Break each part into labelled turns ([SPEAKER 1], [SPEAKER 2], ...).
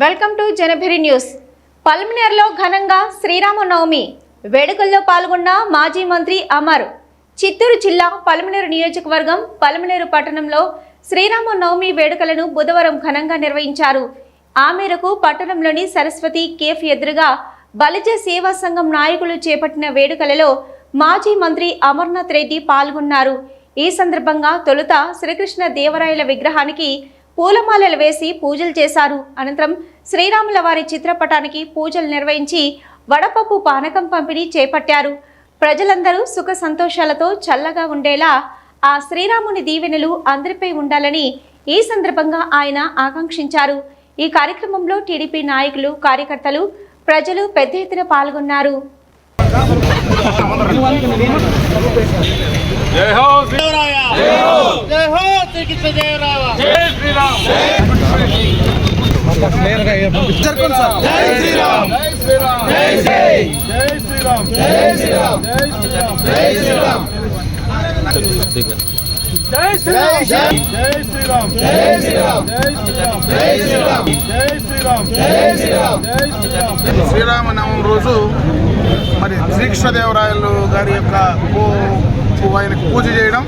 [SPEAKER 1] Welcome to Janabhari news. పల్మినేర్లో ఘనంగా శ్రీరామనవమి వేడుకల్లో పాల్గొన్న మాజీ మంత్రి అమర్. చిత్తూరు జిల్లా పల్మినేరు నియోజకవర్గం పల్మినేరు పట్టణంలో శ్రీరామనవమి వేడుకలను బుధవారం ఘనంగా నిర్వహించారు. ఆ మేరకు పట్టణంలోని సరస్వతి కేఫ్ ఎదురుగా బలిజ సేవా సంఘం నాయకులు చేపట్టిన వేడుకలలో మాజీ మంత్రి అమర్నాథ్ రెడ్డి పాల్గొన్నారు. ఈ సందర్భంగా తొలుత శ్రీకృష్ణ దేవరాయల విగ్రహానికి పూలమాలలు వేసి పూజలు చేశారు. అనంతరం శ్రీరాముల వారి చిత్రపటానికి పూజలు నిర్వహించి వడపప్పు పానకం పంపిణీ చేపట్టారు. ప్రజలందరూ సుఖ సంతోషాలతో చల్లగా ఉండేలా ఆ శ్రీరాముని దీవెనలు అందరిపై ఉండాలని ఈ సందర్భంగా ఆయన ఆకాంక్షించారు. ఈ కార్యక్రమంలో టీడీపీ నాయకులు కార్యకర్తలు ప్రజలు పెద్ద ఎత్తున పాల్గొన్నారు.
[SPEAKER 2] జై శ్రీ-
[SPEAKER 3] దేవరాయ జై
[SPEAKER 2] శ్రీరామ్
[SPEAKER 3] జై శ్రీరామ్
[SPEAKER 2] జై శ్రీరామ్ జై శ్రీరామ్ జై శ్రీరామ్ జై శ్రీరామ్ జై శ్రీరామ్ జై శ్రీరామ్ జై శ్రీరామ్ జై శ్రీరామ్ జై శ్రీరామ్ జై శ్రీరామ్ జై శ్రీరామ్ జై శ్రీరామ్ జై శ్రీరామ్ జై శ్రీరామ్
[SPEAKER 4] శ్రీరామనవమి రోజు మరి శ్రీకృష్ణదేవరాయలు గారి యొక్క ఆయనకు పూజ చేయడం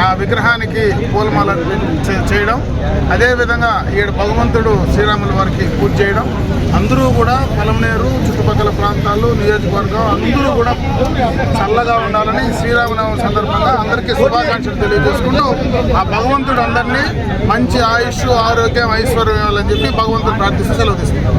[SPEAKER 4] ఆ విగ్రహానికి పూలమాల చేయడం అదేవిధంగా ఈడ భగవంతుడు శ్రీరాముల వారికి పూజ చేయడం. అందరూ కూడా పొలంనేరు చుట్టుపక్కల ప్రాంతాలు నియోజకవర్గం అందరూ కూడా చల్లగా ఉండాలని శ్రీరామనవమి సందర్భంగా అందరికీ శుభాకాంక్షలు తెలియజేసుకుంటూ ఆ భగవంతుడు అందరినీ మంచి ఆయుష్ ఆరోగ్యం ఐశ్వర్యం అని చెప్పి భగవంతుడు ప్రార్థిస్తూ సెలవు తీసుకుంటాం